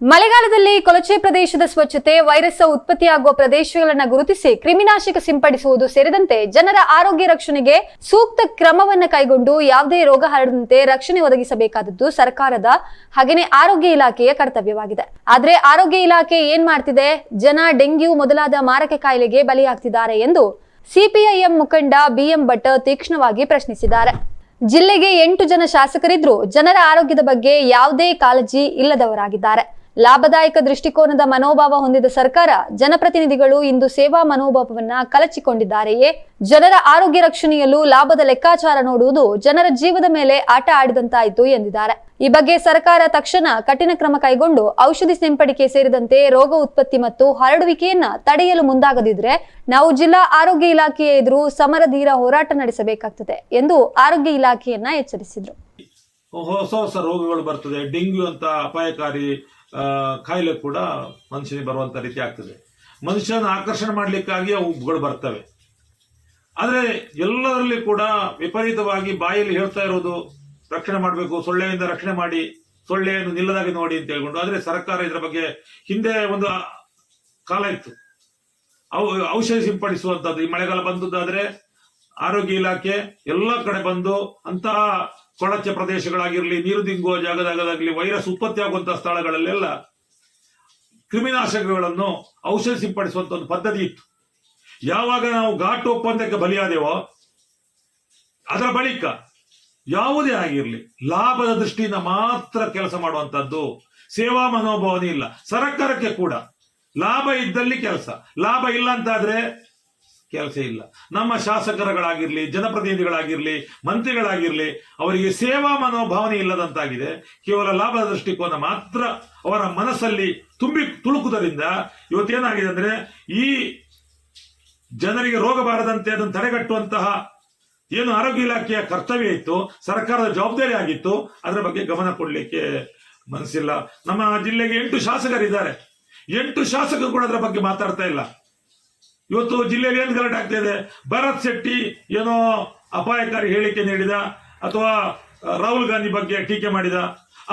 ಮಳೆಗಾಲದಲ್ಲಿ ಕೊಳಚೆ ಪ್ರದೇಶದ ಸ್ವಚ್ಛತೆ, ವೈರಸ್ ಉತ್ಪತ್ತಿಯಾಗುವ ಪ್ರದೇಶಗಳನ್ನು ಗುರುತಿಸಿ ಕ್ರಿಮಿನಾಶಕ ಸಿಂಪಡಿಸುವುದು ಸೇರಿದಂತೆ ಜನರ ಆರೋಗ್ಯ ರಕ್ಷಣೆಗೆ ಸೂಕ್ತ ಕ್ರಮವನ್ನು ಕೈಗೊಂಡು ಯಾವುದೇ ರೋಗ ಹರಡದಂತೆ ರಕ್ಷಣೆ ಒದಗಿಸಬೇಕಾದದ್ದು ಸರ್ಕಾರದ ಹಾಗೆಯೇ ಆರೋಗ್ಯ ಇಲಾಖೆಯ ಕರ್ತವ್ಯವಾಗಿದೆ. ಆದರೆ ಆರೋಗ್ಯ ಇಲಾಖೆ ಏನ್ ಮಾಡ್ತಿದೆ? ಜನ ಡೆಂಗ್ಯೂ ಮೊದಲಾದ ಮಾರಕ ಕಾಯಿಲೆಗೆ ಬಲಿಯಾಗ್ತಿದ್ದಾರೆ ಎಂದು ಸಿಪಿಐಎಂ ಮುಖಂಡ ಬಿಎಂ ಭಟ್ ತೀಕ್ಷ್ಣವಾಗಿ ಪ್ರಶ್ನಿಸಿದ್ದಾರೆ. ಜಿಲ್ಲೆಗೆ ಎಂಟು ಜನ ಶಾಸಕರಿದ್ರು ಜನರ ಆರೋಗ್ಯದ ಬಗ್ಗೆ ಯಾವುದೇ ಕಾಳಜಿ ಇಲ್ಲದವರಾಗಿದ್ದಾರೆ. ಲಾಭದಾಯಕ ದೃಷ್ಟಿಕೋನದ ಮನೋಭಾವ ಹೊಂದಿದ ಸರ್ಕಾರ, ಜನಪ್ರತಿನಿಧಿಗಳು ಇಂದು ಸೇವಾ ಮನೋಭಾವವನ್ನ ಕಲಚಿಕೊಂಡಿದ್ದಾರೆಯೇ? ಜನರ ಆರೋಗ್ಯ ರಕ್ಷಣೆಯಲ್ಲೂ ಲಾಭದ ಲೆಕ್ಕಾಚಾರ ನೋಡುವುದು ಜನರ ಜೀವದ ಮೇಲೆ ಆಟ ಆಡಿದಂತಾಯಿತು ಎಂದಿದ್ದಾರೆ. ಈ ಬಗ್ಗೆ ಸರ್ಕಾರ ತಕ್ಷಣ ಕಠಿಣ ಕ್ರಮ ಕೈಗೊಂಡು ಔಷಧಿ ಸಿಂಪಡಿಕೆ ಸೇರಿದಂತೆ ರೋಗ ಉತ್ಪತ್ತಿ ಮತ್ತು ಹರಡುವಿಕೆಯನ್ನ ತಡೆಯಲು ಮುಂದಾಗದಿದ್ರೆ ನಾವು ಜಿಲ್ಲಾ ಆರೋಗ್ಯ ಇಲಾಖೆಯ ಎದುರು ಸಮರಧೀರ ಹೋರಾಟ ನಡೆಸಬೇಕಾಗ್ತದೆ ಎಂದು ಆರೋಗ್ಯ ಇಲಾಖೆಯನ್ನ ಎಚ್ಚರಿಸಿದ್ರು. ಹೊಸ ಹೊಸ ರೋಗಗಳು ಬರ್ತದೆ, ಡೆಂಗ್ಯೂ ಅಂತ ಅಪಾಯಕಾರಿ ಕಾಯಿಲೆ ಕೂಡ ಮನುಷ್ಯನಿಗೆ ಬರುವಂತ ರೀತಿ ಆಗ್ತದೆ. ಮನುಷ್ಯನ ಆಕರ್ಷಣೆ ಮಾಡಲಿಕ್ಕಾಗಿ ಆ ಉಬ್ಬುಗಳು ಬರ್ತವೆ. ಆದರೆ ಎಲ್ಲರಲ್ಲಿ ಕೂಡ ವಿಪರೀತವಾಗಿ ಬಾಯಲ್ಲಿ ಹೇಳ್ತಾ ಇರೋದು, ರಕ್ಷಣೆ ಮಾಡಬೇಕು, ಸೊಳ್ಳೆಯಿಂದ ರಕ್ಷಣೆ ಮಾಡಿ, ಸೊಳ್ಳೆಯನ್ನು ನಿಲ್ಲದಾಗಿ ನೋಡಿ ಅಂತ ಹೇಳ್ಕೊಂಡು, ಆದರೆ ಸರ್ಕಾರ ಇದರ ಬಗ್ಗೆ ಹಿಂದೆ ಒಂದು ಕಾಲ ಇತ್ತು. ಔ- ಔಷಧಿ ಸಿಂಪಡಿಸುವಂಥದ್ದು ಈ ಮಳೆಗಾಲ ಬಂದದ್ದಾದ್ರೆ ಆರೋಗ್ಯ ಇಲಾಖೆ ಎಲ್ಲ ಕಡೆ ಬಂದು ಅಂತಹ ಕೊಳಚೆ ಪ್ರದೇಶಗಳಾಗಿರಲಿ ನೀರು ದಿಂಗುವ ಜಾಗದಾಗದಾಗಲಿ ವೈರಸ್ ಉತ್ಪತ್ತಿಯಾಗುವಂತಹ ಸ್ಥಳಗಳಲ್ಲೆಲ್ಲ ಕ್ರಿಮಿನಾಶಕಗಳನ್ನು ಔಷಧ ಸಿಂಪಡಿಸುವಂತ ಒಂದು ಪದ್ಧತಿ ಇತ್ತು. ಯಾವಾಗ ನಾವು ಘಾಟ್ ಒಪ್ಪಂದಕ್ಕೆ ಬಲಿಯಾದೆವೋ, ಅದರ ಬಳಿಕ ಯಾವುದೇ ಆಗಿರಲಿ, ಲಾಭದ ದೃಷ್ಟಿಯಿಂದ ಮಾತ್ರ ಕೆಲಸ ಮಾಡುವಂತದ್ದು ಸೇವಾ ಮನೋಭಾವನೆ ಇಲ್ಲ. ಸರ್ಕಾರಕ್ಕೆ ಕೂಡ ಲಾಭ ಇದ್ದಲ್ಲಿ ಕೆಲಸ. ಲಾಭ ಇಲ್ಲ ಅಂತಾದ್ರೆ ಕೆಲಸ ಇಲ್ಲ. ನಮ್ಮ ಶಾಸಕರುಗಳಾಗಿರ್ಲಿ, ಜನಪ್ರತಿನಿಧಿಗಳಾಗಿರ್ಲಿ, ಮಂತ್ರಿಗಳಾಗಿರ್ಲಿ, ಅವರಿಗೆ ಸೇವಾ ಮನೋಭಾವನೆ ಇಲ್ಲದಂತಾಗಿದೆ. ಕೇವಲ ಲಾಭದ ದೃಷ್ಟಿಕೋನ ಮಾತ್ರ ಅವರ ಮನಸ್ಸಲ್ಲಿ ತುಂಬಿ ತುಳುಕುವುದರಿಂದ ಇವತ್ತೇನಾಗಿದೆ ಅಂದ್ರೆ ಈ ಜನರಿಗೆ ರೋಗ ಬಾರದಂತೆ ಅದನ್ನು ತಡೆಗಟ್ಟುವಂತಹ ಏನು ಆರೋಗ್ಯ ಇಲಾಖೆಯ ಕರ್ತವ್ಯ ಇತ್ತು, ಸರ್ಕಾರದ ಜವಾಬ್ದಾರಿ ಆಗಿತ್ತು, ಅದರ ಬಗ್ಗೆ ಗಮನ ಕೊಡಲಿಕ್ಕೆ ಮನಸ್ಸಿಲ್ಲ. ನಮ್ಮ ಜಿಲ್ಲೆಗೆ ಎಂಟು ಶಾಸಕರಿದ್ದಾರೆ. ಎಂಟು ಶಾಸಕರು ಕೂಡ ಅದರ ಬಗ್ಗೆ ಮಾತಾಡ್ತಾ ಇಲ್ಲ. ಇವತ್ತು ಜಿಲ್ಲೆಯಲ್ಲಿ ಏನು ಗಲಾಟೆ ಆಗ್ತಾ ಇದೆ? ಭರತ್ ಶೆಟ್ಟಿ ಏನೋ ಅಪಾಯಕಾರಿ ಹೇಳಿಕೆ ನೀಡಿದ ಅಥವಾ ರಾಹುಲ್ ಗಾಂಧಿ ಬಗ್ಗೆ ಟೀಕೆ ಮಾಡಿದ.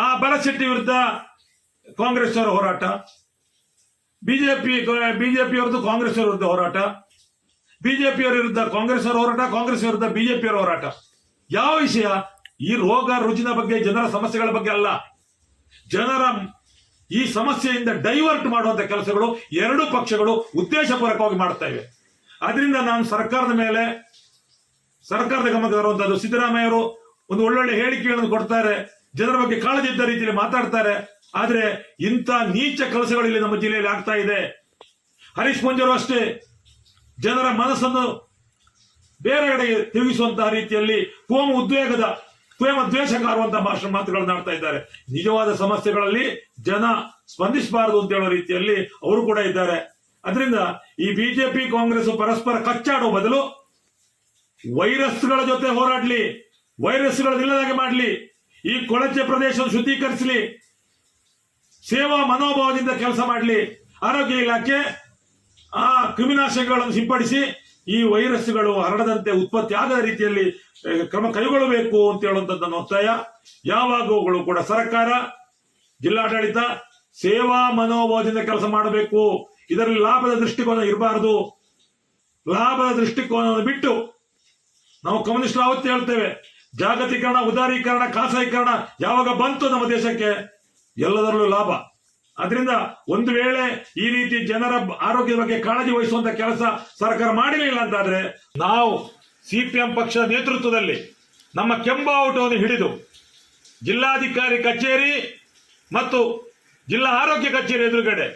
ಆ ಭರತ್ ಶೆಟ್ಟಿ ವಿರುದ್ಧ ಕಾಂಗ್ರೆಸ್ ಅವರ ಹೋರಾಟ. ಬಿಜೆಪಿ ಕಾಂಗ್ರೆಸ್ ಅವರ ವಿರುದ್ಧ ಹೋರಾಟ. ಬಿಜೆಪಿ ಅವರ ವಿರುದ್ಧ ಕಾಂಗ್ರೆಸ್ ಅವರ ಹೋರಾಟ ಕಾಂಗ್ರೆಸ್ ವಿರುದ್ಧ ಬಿಜೆಪಿ ಅವರ ಹೋರಾಟ. ಯಾವ ವಿಷಯ? ಈ ರೋಗ ರುಜಿನ ಬಗ್ಗೆ, ಜನರ ಸಮಸ್ಯೆಗಳ ಬಗ್ಗೆ ಅಲ್ಲ. ಜನರ ಈ ಸಮಸ್ಯೆಯಿಂದ ಡೈವರ್ಟ್ ಮಾಡುವಂಥ ಕೆಲಸಗಳು ಎರಡು ಪಕ್ಷಗಳು ಉದ್ದೇಶಪೂರ್ವಕವಾಗಿ ಮಾಡ್ತಾ ಇವೆ. ಅದರಿಂದ ನಾನು ಸರ್ಕಾರದ ಮೇಲೆ, ಸರ್ಕಾರದ ಗಮನಕ್ಕೆ ತರುವಂಥದ್ದು ಸಿದ್ದರಾಮಯ್ಯ ಅವರು ಒಂದು ಒಳ್ಳೊಳ್ಳೆ ಹೇಳಿಕೆಗಳನ್ನು ಕೊಡ್ತಾರೆ, ಜನರ ಬಗ್ಗೆ ಕಾಳಜಿ ಇದ್ದ ರೀತಿಯಲ್ಲಿ ಮಾತಾಡ್ತಾರೆ. ಆದರೆ ಇಂಥ ನೀಚ ಕೆಲಸಗಳು ಇಲ್ಲಿ ನಮ್ಮ ಜಿಲ್ಲೆಯಲ್ಲಿ ಆಗ್ತಾ ಇದೆ. ಹರೀಶ್ ಮಂಜರು ಅಷ್ಟೇ. ಜನರ ಮನಸ್ಸನ್ನು ಬೇರೆ ಕಡೆಗೆ ತಿರುಗಿಸುವಂತಹ ರೀತಿಯಲ್ಲಿ ಕೋಮು ಉದ್ವೇಗದ ಪ್ರೇಮ ದ್ವೇಷಕಾರುವಂತಹ ಭಾಷಣ ಮಾತುಗಳನ್ನು ಆಡ್ತಾ ಇದ್ದಾರೆ. ನಿಜವಾದ ಸಮಸ್ಯೆಗಳಲ್ಲಿ ಜನ ಸ್ಪಂದಿಸಬಾರದು ಅಂತ ಹೇಳೋ ರೀತಿಯಲ್ಲಿ ಅವರು ಕೂಡ ಇದ್ದಾರೆ. ಅದರಿಂದ ಈ ಬಿಜೆಪಿ, ಕಾಂಗ್ರೆಸ್ ಪರಸ್ಪರ ಕಚ್ಚಾಡುವ ಬದಲು ವೈರಸ್ಗಳ ಜೊತೆ ಹೋರಾಡ್ಲಿ ವೈರಸ್ಗಳ ಇಲ್ಲದಾಗೆ ಮಾಡಲಿ, ಈ ಕೊಳಚೆ ಪ್ರದೇಶ ಶುದ್ಧೀಕರಿಸಲಿ, ಸೇವಾ ಮನೋಭಾವದಿಂದ ಕೆಲಸ ಮಾಡಲಿ, ಆರೋಗ್ಯ ಇಲಾಖೆ ಆ ಕ್ರಿಮಿನಾಶಕಗಳನ್ನು ಸಿಂಪಡಿಸಿ ಈ ವೈರಸ್ಗಳು ಹರಡದಂತೆ ಉತ್ಪತ್ತಿ ಆಗದ ರೀತಿಯಲ್ಲಿ ಕ್ರಮ ಕೈಗೊಳ್ಳಬೇಕು ಅಂತ ಹೇಳುವಂತದ್ದನ್ನು ಒತ್ತಾಯ. ಯಾವಾಗಲೂ ಕೂಡ ಸರ್ಕಾರ, ಜಿಲ್ಲಾಡಳಿತ ಸೇವಾ ಮನೋಭಾವದಿಂದ ಕೆಲಸ ಮಾಡಬೇಕು. ಇದರಲ್ಲಿ ಲಾಭದ ದೃಷ್ಟಿಕೋನ ಇರಬಾರದು. ಲಾಭದ ದೃಷ್ಟಿಕೋನವನ್ನು ಬಿಟ್ಟು ನಾವು ಕಮ್ಯುನಿಸ್ಟ್ ಆವತ್ತು ಹೇಳ್ತೇವೆ, ಜಾಗತೀಕರಣ, ಉದಾರೀಕರಣ, ಖಾಸಗೀಕರಣ ಯಾವಾಗ ಬಂತು ನಮ್ಮ ದೇಶಕ್ಕೆ? ಎಲ್ಲದರಲ್ಲೂ ಲಾಭ. ಅದರಿಂದ ಒಂದು ವೇಳೆ ಈ ರೀತಿ ಜನರ ಆರೋಗ್ಯದ ಬಗ್ಗೆ ಕಾಳಜಿ ವಹಿಸುವಂತ ಕೆಲಸ ಸರ್ಕಾರ ಮಾಡಲಿಲ್ಲ ಅಂತಾದ್ರೆ ನಾವು ಸಿಪಿಎಂ ಪಕ್ಷದ ನೇತೃತ್ವದಲ್ಲಿ ನಮ್ಮ ಕೆಂಬಾವುಟವನ್ನು ಹಿಡಿದು ಜಿಲ್ಲಾಧಿಕಾರಿ ಕಚೇರಿ ಮತ್ತು ಜಿಲ್ಲಾ ಆರೋಗ್ಯ ಕಚೇರಿ ಎದುರುಗಡೆ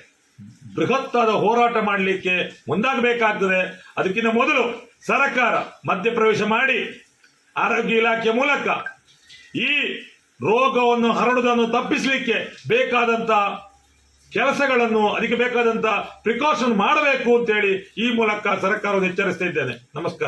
ಬೃಹತ್ತಾದ ಹೋರಾಟ ಮಾಡಲಿಕ್ಕೆ ಮುಂದಾಗಬೇಕಾಗ್ತದೆ. ಅದಕ್ಕಿಂತ ಮೊದಲು ಸರ್ಕಾರ ಮಧ್ಯಪ್ರವೇಶ ಮಾಡಿ ಆರೋಗ್ಯ ಇಲಾಖೆ ಮೂಲಕ ಈ ರೋಗವನ್ನು ಹರಡುವುದನ್ನು ತಪ್ಪಿಸಲಿಕ್ಕೆ ಬೇಕಾದಂತ ಕೆಲಸಗಳನ್ನು ಅದಕ್ಕೆ ಬೇಕಾದಂತ ಪ್ರಿಕಾಷನ್ ಮಾಡಬೇಕು ಅಂತೇಳಿ ಈ ಮೂಲಕ ಸರ್ಕಾರವನ್ನು ಎಚ್ಚರಿಸ್ತಾ ಇದ್ದೇನೆ. ನಮಸ್ಕಾರ.